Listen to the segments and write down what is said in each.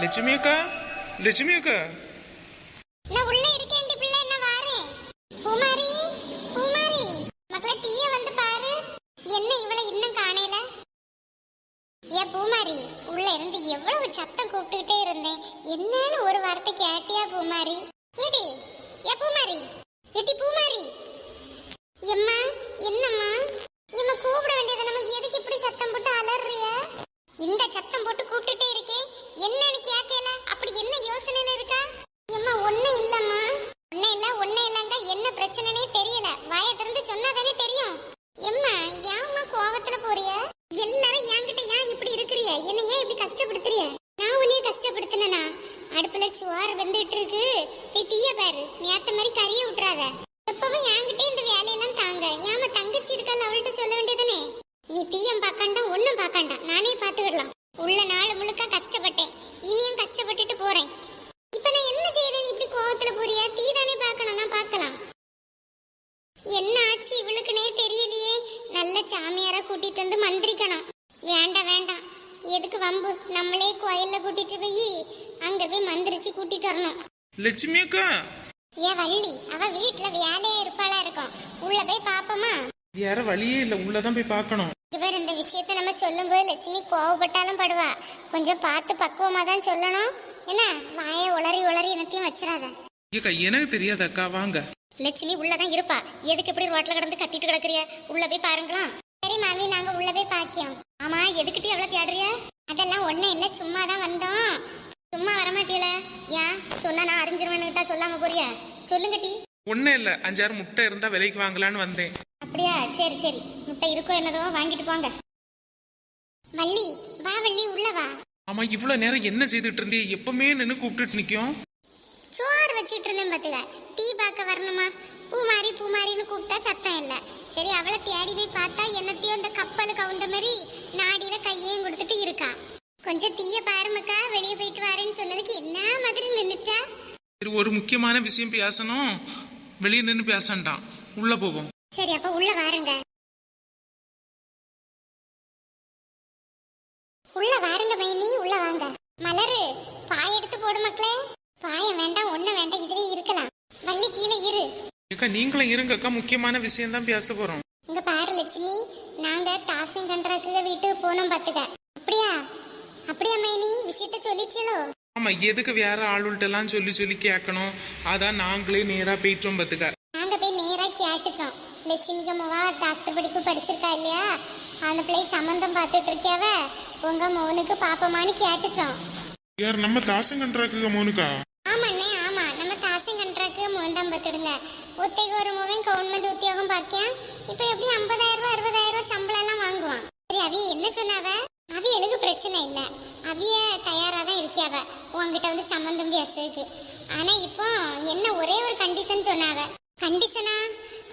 லட்சுமி அக்கா? லட்சுமி அக்கா? நான் உள்ள இருக்கேன்டி பிள்ளை என்ன வாரேன். பூமாரி பூமாரி மக்களே தீய வந்து பாரு. என்ன இவளை இன்னும் காணையில ஏ பூமாரி உள்ள இருந்து எவ்வளவு சத்தம் கூப்பிட்டுக்கிட்டே இருந்தேன். என்னன்னு ஒரு வார்த்தை கேட்டியா பூமாரி? ஏடி ஏ பூமாரி ஏடி பூமாரி வெந்துட்டு இருக்கு போய் தீய பாரு. நேத்த மாதிரி கறிய விட்டுறாத எப்பவும் என்கிட்ட இந்த வேலையெல்லாம் தாங்க. ஏமா தங்கச்சி இருக்கான்னு அவள்கிட்ட சொல்ல வேண்டியதானே நீ தீயம் பார்க்காண்டா ஒண்ணும் பார்க்காண்டா. நானே பார்த்துக்கிடலாம் உள்ள நாள் முழுக்க கஷ்டப்பட்டேன். இனியும் கஷ்டப்பட்டுட்டு போறேன். இப்ப நான் என்ன செய்யறேன் இப்படி கோவத்துல போறியா? தீ தானே பார்க்கணும். நான் பார்க்கலாம். என்ன ஆச்சு? இவளுக்குனே தெரியலையே. நல்ல சாமியாரா கூட்டிட்டு வந்து மந்திரிக்கணும். வேண்டாம் வேண்டாம். எதுக்கு வம்பு? நம்மளே கோயில்ல கூட்டிட்டு போய் அங்க போய் மந்திரிச்சு கூட்டிட்டு வரணும். லட்சுமி அக்கா. ஏ வள்ளி அவ வீட்டுல வேலையே இருப்பாளா இருக்கும். உள்ள போய் பாப்போமா? வேற வழியே இல்லை. உள்ளதான் போய் பார்க்கணும். இவர் இந்த விஷயத்த நம்ம சொல்லும்போது லட்சுமி கோவப்பட்டாலும் படுவா. கொஞ்சம் பார்த்து பக்குவமா தான் சொல்லணும். என்ன? வாயை உளறி உளறி என்னத்தையும் வச்சிடாத. ஏக்கா எனக்கு தெரியாது அக்கா. வாங்க. லட்சுமி உள்ளதான் இருப்பா. எதுக்கு இப்படி ரோட்ல கிடந்து கத்திட்டு கிடக்குறிய? உள்ள போய் பாருங்களா சரி மாமி நாங்க உள்ள போய் பாக்கியோம். ஆமா எதுக்கிட்டி எவ்வளவு தேடுறிய? அதெல்லாம் ஒண்ணும் இல்ல. சும்மா தான் வந்தோம். சும்மா வரமாட்டீல ஏன்? சொன்னா நான் அறிஞ்சிருவேன்னுட்டா சொல்லாம போறிய? சொல்லுங்கட்டி ஒன்றும் இல்லை. அஞ்சாறு முட்டை இருந்தா விலைக்கு வாங்கலான்னு வந்தேன். அப்படியா? சரி சரி. முட்டை இருக்கோ என்னதோ வாங்கிட்டு போங்க. வள்ளி வா வள்ளி உள்ள வா. ஆமா இவ்வளவு நேரம் என்ன செய்துட்டு இருந்தே? எப்பவுமே நின்று கூப்பிட்டுட்டு நிக்கும் சோறு வச்சிட்டு இருந்தேன் பாத்துக்க. டீ பார்க்க வரணுமா? பூமாரி பூமாரின்னு கூப்பிட்டா சத்தம் இல்ல. சரி அவளை தேடி போய் பார்த்தா என்னத்தையும் இந்த கப்பல் கவுந்த மாதிரி நாடியில கையையும் கொடுத்துட்டு இருக்கா. கொஞ்சம் தீய பாருமக்கா வெளியே போயிட்டு வரேன்னு சொன்னதுக்கு என்ன மாதிரி நின்னுட்டா? சரி ஒரு முக்கியமான விஷயம் பேசணும். வெளியே நின்று பேசண்டாம். உள்ள போவோம். சரி அப்ப உள்ள வாருங்க. உள்ள வாருங்க மைனி உள்ள வாங்க. மலரு பாய் எடுத்து போடு மக்களே. பாயம் வேண்டாம் ஒண்ணு வேண்டாம் இதுலயே இருக்கலாம். வள்ளி கீழே இரு. ஏக்கா நீங்களும் இருங்க அக்கா முக்கியமான விஷயம் தான் பேச போறோம். இங்க பாரு லட்சுமி. நாங்க தாசியம் கண்டறதுக்கு வீட்டுக்கு போனோம் பாத்துக்க. அப்படியா மைனி? விஷயத்த சொல்லிச்சலோ ஆமா எதுக்கு வேற ஆளுள்கிட்டலாம் சொல்லி சொல்லி கேட்கணும் அதான் நாங்களே நேரா போயிட்டோம் பாத்துக்க. நாங்க போய் நேரா கேட்டுட்டோம். லட்சுமிக்கு அம்மாவா டாக்டர் படிப்பு படிச்சிருக்கா இல்லையா? அந்த பிள்ளை சம்மந்தம் பார்த்துட்டு இருக்கியாவ? உங்க மோனுக்கு பாப்பமான்னு கேட்டுட்டோம். யார் நம்ம தாசம் கண்றாக்கு மோனுக்கா? ஆமாண்ணே ஆமா. நம்ம தாசியம் கண்டறதுக்கு முகந்தம் பார்த்துடுங்க ஒத்தைக்கு ஒரு மூவன் கவர்மெண்ட் உத்தியோகம் பார்த்தியா இப்போ எப்படி ஐம்பதாயிரம் ரூபாய் அறுபதாயிரம் ரூபாய் சம்பளம் எல்லாம் வாங்குவான்? சரி அவிய என்ன சொன்னாவ? அவியலுக்கு பிரச்சனை இல்லை. அவிய தயாராக தான் இருக்கியாவ உன்கிட்ட வந்து சம்மந்தம் பேசுறதுக்கு ஆனால் இப்போ என்ன ஒரே ஒரு கண்டிஷன் சொன்னாவ கண்டிஷனா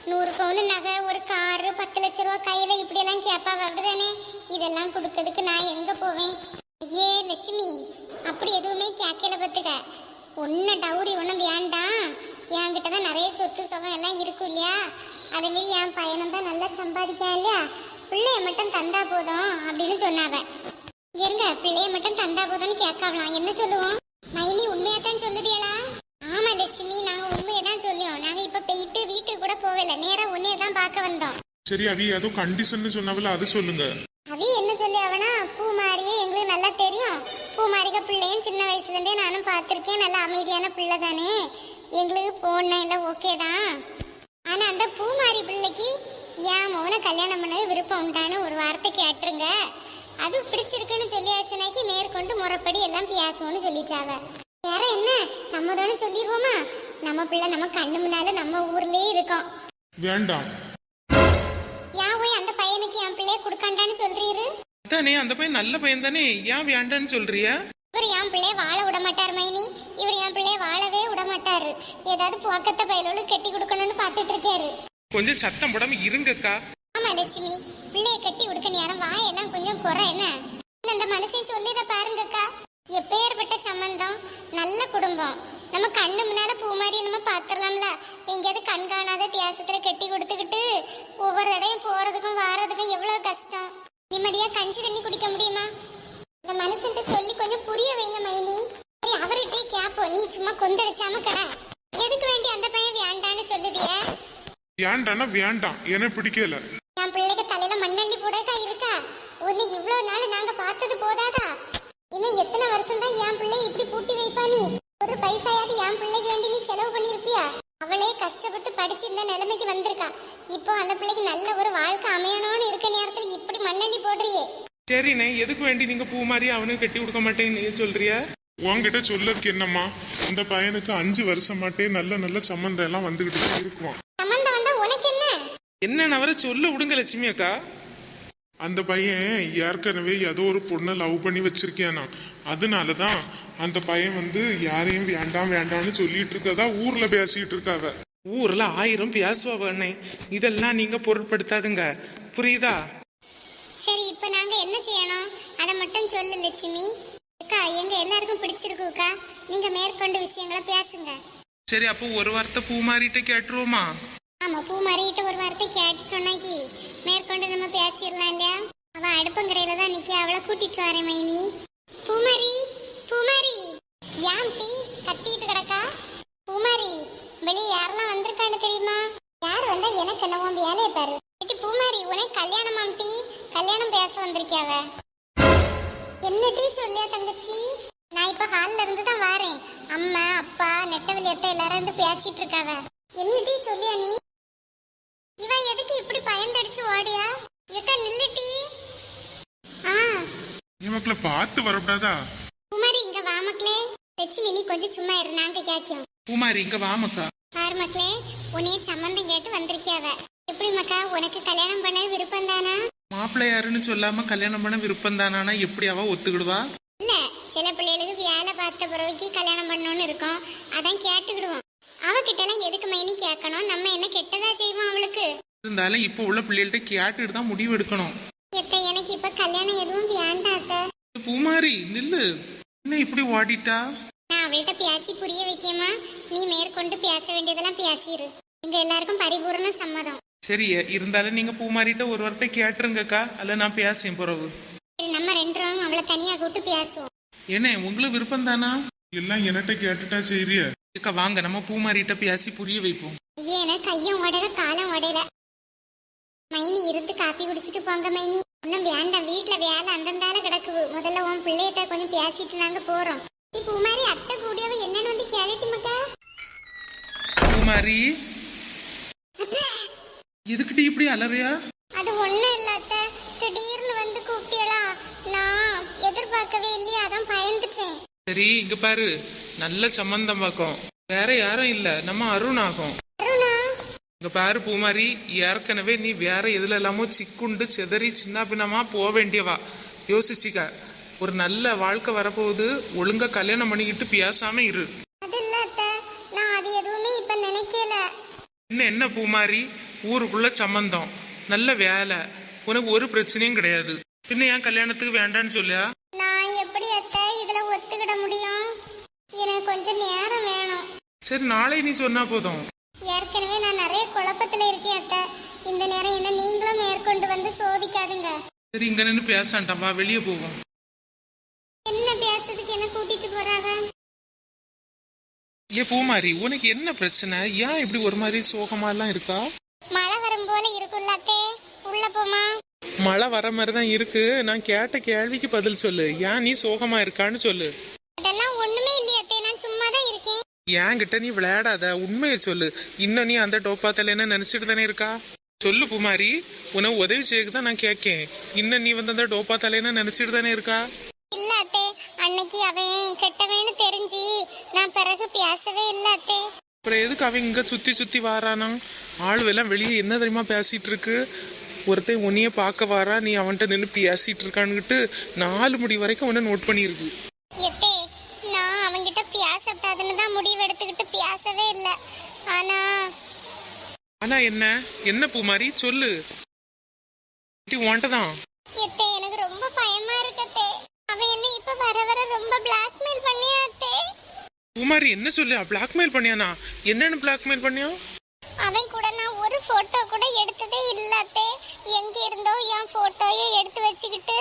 நூறு பவுன் நகை ஒரு காரு பத்து லட்ச ரூபா கையில இப்படியெல்லாம் கேட்பாவ அப்படிதானே? இதெல்லாம் கொடுத்ததுக்கு நான் எங்க போவேன்? ஏ லட்சுமி அப்படி எதுவுமே கேட்கல பத்துக்க ஒன்னும் டவுரி ஒன்றும் வேண்டாம் என்கிட்ட தான் நிறைய சொத்து சுகம் எல்லாம் இருக்கும் இல்லையா? அதே என் பையனும் தான் நல்லா சம்பாதிக்கான் இல்லையா? பிள்ளைய மட்டும் தந்தா போதும் அப்படின்னு சொன்னாவ. இருங்க பிள்ளைய மட்டும் தந்தா போதும்னு கேட்கலாம் என்ன சொல்லுவோம்? மைனி உண்மையா தான் சொல்லுதியலா ஆமா லட்சுமி நாங்க உண்மையை தான் சொல்லியோம் நாங்க இப்ப போயிட்டு வீட்டுக்கு கூட போகல. நேரா உன்னைய தான் பார்க்க வந்தோம். சரி அவி ஏதோ கண்டிஷன் சொன்னாவில அது சொல்லுங்க. அவி என்ன சொல்லி அவனா? பூமாரியே எங்களுக்கு நல்லா தெரியும். பூமாரிக பிள்ளையும் சின்ன வயசுல இருந்தே நானும் பார்த்திருக்கேன். நல்ல அமைதியான பிள்ளை தானே. எங்களுக்கு போன எல்லாம் ஓகே தான். ஆனா அந்த பூமாரி பிள்ளைக்கு என் மோனை கல்யாணம் பண்ணது விருப்பம் உண்டான ஒரு வார்த்தை கேட்டுருங்க. அது பிடிச்சிருக்குன்னு சொல்லியாச்சுனாக்கி மேற்கொண்டு முறைப்படி எல்லாம் பேசுவோம்னு சொல்லிச்சாவ வேற என்ன? சம்மதம்னு சொல்லிடுவோமா? நம்ம பிள்ளை நம்ம கண்ணு முன்னால நம்ம ஊர்லயே இருக்கோம். வேண்டாம். ஏன் போய் அந்த பையனுக்கு என் பிள்ளைய கொடுக்காண்டான்னு சொல்றீரு? அதானே அந்த பையன் நல்ல பையன் தானே ஏன் வேண்டான்னு சொல்றிய? இவர் என் பிள்ளைய வாழ விட மாட்டார் மைனி. இவர் என் பிள்ளைய வாழவே விட மாட்டாரு ஏதாவது பக்கத்த பயலோடு கட்டி கொடுக்கணும்னு பார்த்துட்டு இருக்காரு. கொஞ்சம் சத்தம் போடாம இருங்கக்கா. ஆமா லட்சுமி. பிள்ளைய கட்டி கொடுக்க நேரம். வாயெல்லாம் கொஞ்சம் குறை என்ன? அந்த மனுஷன் சொல்லித பாருங்கக்கா. எப்பேற்பட்ட சம்பந்தம்? நல்ல குடும்பம். நம்ம கண்ணு முன்னால பூ மாதிரி நம்ம பாத்துடலாம்ல எங்கேயாவது கண் காணாத தியாசத்துல கட்டி கொடுத்துக்கிட்டு ஒவ்வொரு தடையும் போறதுக்கும் வாரதுக்கும் எவ்வளவு கஷ்டம்? நிம்மதியா கஞ்சி தண்ணி குடிக்க முடியுமா? இந்த மனுஷன்ட்ட சொல்லி கொஞ்சம் புரிய வைங்க மைனி. சரி அவர்கிட்டே கேப்போம். நீ சும்மா கொந்தளிச்சாம கடை. எதுக்கு வேண்டி அந்த பையன் வேண்டான்னு சொல்லுதிய வேண்டான்னா வேண்டாம். எனக்கு பிடிக்கல. என் பிள்ளைக்கு தலையில மண்ணள்ளி போடாதா இருக்கா? உன்னை இவ்வளவு நாள் நாங்க பார்த்தது போதாதா? இன்னும் எத்தனை வருஷம் தான் என் பிள்ளை இப்படி பூட்டி வைப்பா நீ? ஒரு பைசாயாவது என் பிள்ளைக்கு வேண்டி நீ செலவு பண்ணிருப்பியா அவளே கஷ்டப்பட்டு படிச்சு இந்த நிலைமைக்கு வந்திருக்கா. இப்போ அந்த பிள்ளைக்கு நல்ல ஒரு வாழ்க்கை அமையணும்னு இருக்க நேரத்துல இப்படி மண்ணள்ளி போடுறியே. சரிண்ணே எதுக்கு வேண்டி நீங்க பூ மாதிரி அவனுக்கு கட்டி கொடுக்க மாட்டேன்னு நீ சொல்றியா? உன்கிட்ட சொல்லதுக்கு என்னம்மா? அந்த பையனுக்கு அஞ்சு வருஷமாட்டே நல்ல நல்ல சம்மந்தம் எல்லாம் வந்துகிட்டு தான் இருக்கும் சம்பந்தம் வந்தா உனக்கு என்ன என்ன நவர சொல்ல விடுங்க லட்சுமி அக்கா. அந்த பையன் ஏற்கனவே ஏதோ ஒரு பொண்ணை லவ் பண்ணி வச்சிருக்கியானா அதனாலதான் அந்த பையன் வந்து யாரையும் வேண்டாம் வேண்டாம்னு சொல்லிட்டு இருக்கதா ஊர்ல பேசிட்டு இருக்காவ. ஊர்ல ஆயிரம் பேசுவா அண்ணே. இதெல்லாம் நீங்க பொருட்படுத்தாதுங்க. புரியுதா? சரி இப்போ நாங்க என்ன செய்யணும்? அதை மட்டும் சொல்லு லட்சுமி. அக்கா எங்க எல்லாருக்கும் பிடிச்சிருக்குக்கா நீங்க மேற்கொண்டு விஷயங்களை பேசுங்க. சரி அப்போ ஒரு வார்த்தை பூ மாறிட்டு கேட்டுருவோமா? ஆமா பூ மறியிட்டு ஒரு வார்த்தை கேட்டு சொன்னாக்கி மேற்கொண்டு நம்ம பேசிடலாம் இல்லையா? அவ அடுப்பங்கரையில தான் நிக்க அவளை கூட்டிட்டு வரேன் மைனி. பூமரி பூமரி ஏன் டீ கத்திட்டு கிடக்கா? பூமரி வெளியே யாரெல்லாம் வந்திருக்கான்னு தெரியுமா? யார் வந்தா எனக்கு என்ன வேலையை பாரு. இது பூமாரி உனக்கு கல்யாணம் ஆம்டி கல்யாணம் பேச வந்திருக்கியாவ என்ன டீ சொல்லியா தங்கச்சி? நான் இப்ப ஹால்ல இருந்து தான் வாரேன். அம்மா அப்பா நெட்டவழி அத்தை எல்லாரும் இருந்து பேசிட்டு இருக்காவ. என்ன டீ சொல்லியா நீ? பயந்தடிச்சு ஓடியா எக்கா நில்லுட்டி. ஆ. இவக்களை பார்த்து வரக்கூடாதா? குமாரி இங்க வா மக்களே. லட்சுமி நீ கொஞ்சம் சும்மா இரு நாங்க கேட்கும் பூமாரி இங்க வாமக்கா பாரு மக்களே உன்னைய சம்மந்தம் கேட்டு வந்திருக்கியாவ. எப்படி மக்கா உனக்கு கல்யாணம் பண்ண விருப்பம் தானா? மாப்பிள்ளை யாருன்னு சொல்லாம கல்யாணம் பண்ண விருப்பம் தானானா எப்படி அவ ஒத்துக்கிடுவா? இல்ல சில பிள்ளைகளுக்கு வேலை பார்த்த பிறவைக்கு கல்யாணம் பண்ணணும்னு இருக்கும். அதான் கேட்டுக்கிடுவோம். அவகிட்ட எல்லாம் எதுக்கு மைனி கேட்கணும். நம்ம என்ன கெட்டதா செய்வோம் அவளுக்கு? இருந்தாலும் இப்போ உள்ள பிள்ளைகள்ட்ட கேட்டுட்டு தான் முடிவு எடுக்கணும். எனக்கு இப்ப கல்யாணம் எதுவும் வேண்டாம் அத்தை. பூமாரி நில்லு. என்ன இப்படி ஓடிட்டா? நான் அவள்கிட்ட பேசி புரிய வைக்கமா நீ மேற்கொண்டு பேச வேண்டியதெல்லாம் பேசிரு. எங்க எல்லாருக்கும் பரிபூரண சம்மதம். சரி இருந்தாலும் நீங்க பூமாரிட்ட ஒரு வார்த்தை கேட்டுருங்கக்கா. அல்ல நான் பேசேன் பிறகு. சரி, நம்ம ரெண்டு ரூபா அவளை தனியா கூட்டு பேசுவோம். என்ன உங்களுக்கு விருப்பம் தானா எல்லாம் என்கிட்ட கேட்டுட்டா அக்கா வாங்க நம்ம பூமாரிட்ட பேசி புரிய வைப்போம். ஏன கையும் உடையல காலம் உடையல. மைனி இருந்து காப்பி குடிச்சிட்டு போங்க மைனி. இன்னும் வேண்டாம் வீட்டுல வேலை அந்தந்தால கிடக்குது. முதல்ல உன் பிள்ளைகிட்ட கொஞ்சம் பேசிட்டு நாங்க போறோம். இப்ப உமாரி அத்தை கூடியவ என்னன்னு வந்து கேளட்டி மக்கா. பூமாரி எதுக்கிட்ட இப்படி அலறியா? அது ஒண்ணும் இல்ல அத்தை. திடீர்னு வந்து கூப்பிட்டியலா நான் எதிர்பார்க்கவே இல்லையா அதான் பயந்துட்டேன். சரி இங்க பாரு. நல்ல சம்பந்தம் பார்க்கும். வேற யாரும் இல்ல. நம்ம அருண் ஆகும் இங்க பாரு பூமாரி ஏற்கனவே நீ வேற எதுல எல்லாமோ சிக்குண்டு செதறி சின்ன பின்னமா போக வேண்டியவா? யோசிச்சுக்க. ஒரு நல்ல வாழ்க்கை வரப்போகுது. ஒழுங்கா கல்யாணம் பண்ணிக்கிட்டு பேசாம இரு. இன்னும் என்ன பூமாரி? ஊருக்குள்ள சம்பந்தம். நல்ல வேலை. உனக்கு ஒரு பிரச்சனையும் கிடையாது. பின்ன ஏன் கல்யாணத்துக்கு வேண்டான்னு சொல்லியா? நான் எப்படி அத்தை இதுல ஒத்துக்கிட முடியும்? எனக்கு கொஞ்சம் நேரம் வேணும். சரி நாளை நீ சொன்னா போதும். அத்தை இந்த நேரம் என்ன நீங்களும் மேற்கொண்டு வந்து சோதிக்காதுங்க. சரி இங்க நின்று பேசான்ட்டான் வா வெளியே போவோம் என்ன பேசுறதுக்கு என்ன கூட்டிட்டு போறாங்க? ஏ பூமாரி உனக்கு என்ன பிரச்சனை? ஏன் இப்படி ஒரு மாதிரி சோகமா எல்லாம் இருக்கா? மழை வரும் போல இருக்குல்ல அத்தை. உள்ள போமா மழை வர மாதிரி தான் இருக்கு. நான் கேட்ட கேள்விக்கு பதில் சொல்லு. ஏன் நீ சோகமா இருக்கான்னு சொல்லு. என்கிட்ட நீ விளையாடாத உண்மையை சொல்லு. இன்னும் நீ அந்த டோப்பா தலைன்னு நினைச்சிட்டு தானே இருக்கா? சொல்லு குமாரி உனக்கு உதவி செய்யக்கு தான் நான் கேட்கேன். இன்னும் நீ வந்து அந்த டோப்பா தலைன்னு நினைச்சிட்டு தானே இருக்கா? இல்ல அத்தை அன்னைக்கு அவன் கெட்டவேன்னு தெரிஞ்சு நான் பிறகு பேசவே இல்ல அத்தை. அப்புறம் எதுக்கு அவன் இங்க சுத்தி சுத்தி வாரானா? ஆள் எல்லாம் வெளியே என்ன தெரியுமா பேசிட்டு இருக்கு? ஒருத்தன் உன்னைய பார்க்க வாரா நீ அவன்கிட்ட நின்று பேசிட்டு இருக்கான்னுட்டு நாலு முடி வரைக்கும் உன்னை நோட் பண்ணியிருக்கு. முடிவு எடுத்துக்கிட்டு பேசவே இல்ல. ஆனா ஆனா என்ன? என்ன பூமாரி? சொல்லு. உன்கிட்ட தான் எத்தே எனக்கு ரொம்ப பயமா இருக்கத்தே அவன் என்ன இப்ப வர வர ரொம்ப பிளாக்மெயில் பண்ணியாத்தே பூமாரி என்ன சொல்லு? பிளாக்மெயில் பண்ணியானா? என்னன்னு பிளாக்மெயில் பண்ணியா? அவன் கூட நான் ஒரு போட்டோ கூட எடுத்ததே இல்லாத்தே எங்க இருந்தோ என் போட்டோயும் எடுத்து வச்சுக்கிட்டு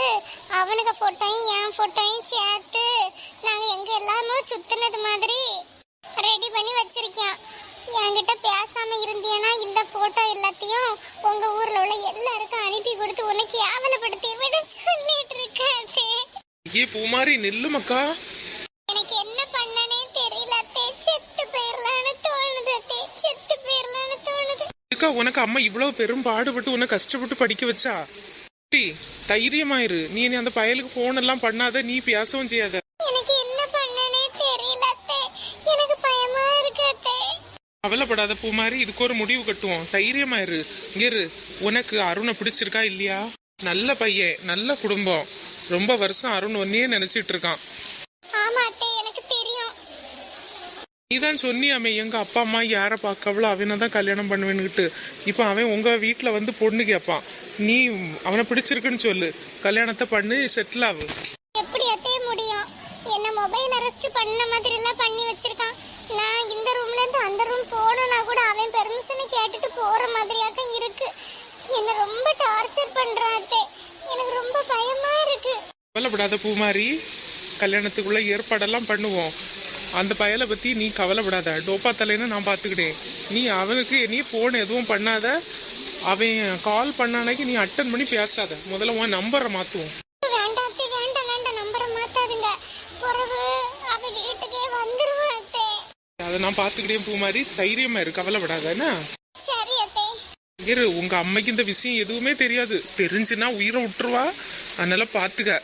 அவனுக்கு போட்டோயும் என் போட்டோயும் சேர்த்து நாங்க எங்க எல்லாமோ சுத்தினது மாதிரி. ரெடி பண்ணி வச்சிருக்கேன் என்கிட்ட பேசாம இருந்தீங்கன்னா இந்த போட்டோ எல்லாத்தையும் உங்க ஊர்ல உள்ள எல்லாருக்கும் அனுப்பி கொடுத்து உன்னை கேவலப்படுத்தி விட சொல்லிட்டு இருக்காது ஏ பூமாரி நில்லு மக்கா. எனக்கு என்ன பண்ணனே தெரியல. அத்தை. செத்து போயிரலான்னு தோணுது. அத்தை. செத்து போயிரலான்னு தோணுது. இருக்கா உனக்கு அம்மா இவ்வளவு பெரும் பாடுபட்டு உன்னை கஷ்டப்பட்டு படிக்க வச்சா. டி, தைரியமாயிரு. நீ இனி அந்த பயலுக்கு போன் எல்லாம் பண்ணாத நீ பேசவும் செய்யாத. கவலைப்படாத பூமாரி இதுக்கு ஒரு முடிவு கட்டுவோம். தைரியமாயிரு இங்க இரு. உனக்கு அருணை பிடிச்சிருக்கா இல்லையா? நல்ல பையன் நல்ல குடும்பம். ரொம்ப வருஷம் அருண் ஒன்னையே நினைச்சிட்டு இருக்கான். தெரியும். நீதான் சொன்னியாமே எங்க அப்பா அம்மா யாரை பார்க்கவளோ அவனை தான் கல்யாணம் பண்ணுவேன்னுட்டு இப்போ அவன் உங்க வீட்ல வந்து பொண்ணு கேட்பான் நீ அவனை பிடிச்சிருக்குன்னு சொல்லு. கல்யாணத்தை பண்ணி செட்டில் ஆகு எப்படி அத்தைய முடியும் என்ன மொபைல் அரெஸ்ட் பண்ண மாதிரி எல்லாம் பண்ணி வச்சிருக்கான் நான் இந்த ரூம்ல இருந்து அந்த ரூம் போகணும்னா கூட அவன் பெர்மிஷனை கேட்டுட்டு போற மாதிரியாக இருக்கு என்ன ரொம்ப அத்தை எனக்கு ரொம்ப பயமா இருக்கு. கவலைப்படாத பூமாரி கல்யாணத்துக்குள்ள ஏற்பாடெல்லாம் பண்ணுவோம். அந்த பயலை பத்தி நீ கவலைப்படாத. டோப்பா தலைன்னு நான் பார்த்துக்கிட்டேன். நீ அவனுக்கு நீ போன் எதுவும் பண்ணாத. அவன் கால் பண்ணானைக்கு நீ அட்டன் பண்ணி பேசாத. முதல்ல உன் நம்பரை அத்தை அதை நான் பார்த்துக்கிட்டேன் பூமாரி. தைரியமா இரு கவலைப்படாத. என்ன? சரி அத்தை இரு உங்க அம்மைக்கு இந்த விஷயம் எதுவுமே தெரியாது. தெரிஞ்சுன்னா உயிரை விட்டுருவா. அதனால பாத்துக்க.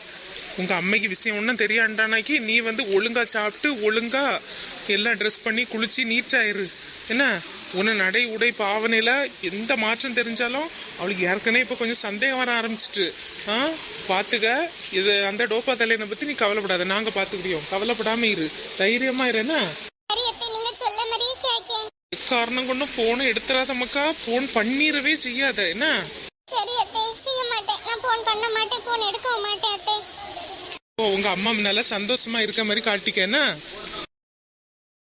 உங்க அம்மைக்கு விஷயம் ஒன்றும் தெரியாண்டானாக்கி நீ வந்து ஒழுங்கா சாப்பிட்டு ஒழுங்கா எல்லாம் ட்ரெஸ் பண்ணி குளிச்சு நீட்டாயிரு. என்ன? உன்னை நடை உடை பாவனையில எந்த மாற்றம் தெரிஞ்சாலும் அவளுக்கு ஏற்கனவே இப்போ கொஞ்சம் சந்தேகம் வர ஆரம்பிச்சிட்டு ஆ? பாத்துக்க. இது அந்த டோப்பா தலையனை பத்தி நீ கவலைப்படாத. நாங்க பாத்துக்கிட்டோம் கவலைப்படாம இரு. தைரியமா இரு காரணம் கொண்டு போனை எடுத்துறாத மக்கா? போன் பண்ணிடவே செய்யாத. என்ன? சரி அத்தை செய்ய மாட்டேன். நான் போன் பண்ண மாட்டேன். போன் எடுக்கவும் மாட்டேன் அத்தை. ஓ உங்க அம்மா நல்லா சந்தோஷமா இருக்க மாதிரி காட்டிக்க என்ன?